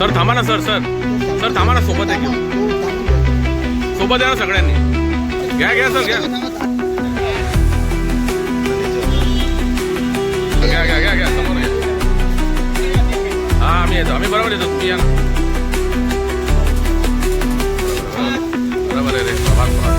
Sir थांबा ना sir sir. Sir थांबा ना सोबत आहे घेऊन सोबत आहे ना सगळ्यांनी. घ्या घ्या सर घ्या. घ्या घ्या घ्या घ्या समोर घ्या हा आम्ही येतो. आम्ही बरोबर येतो. तुम्ही या ना. बरोबर आहे रे.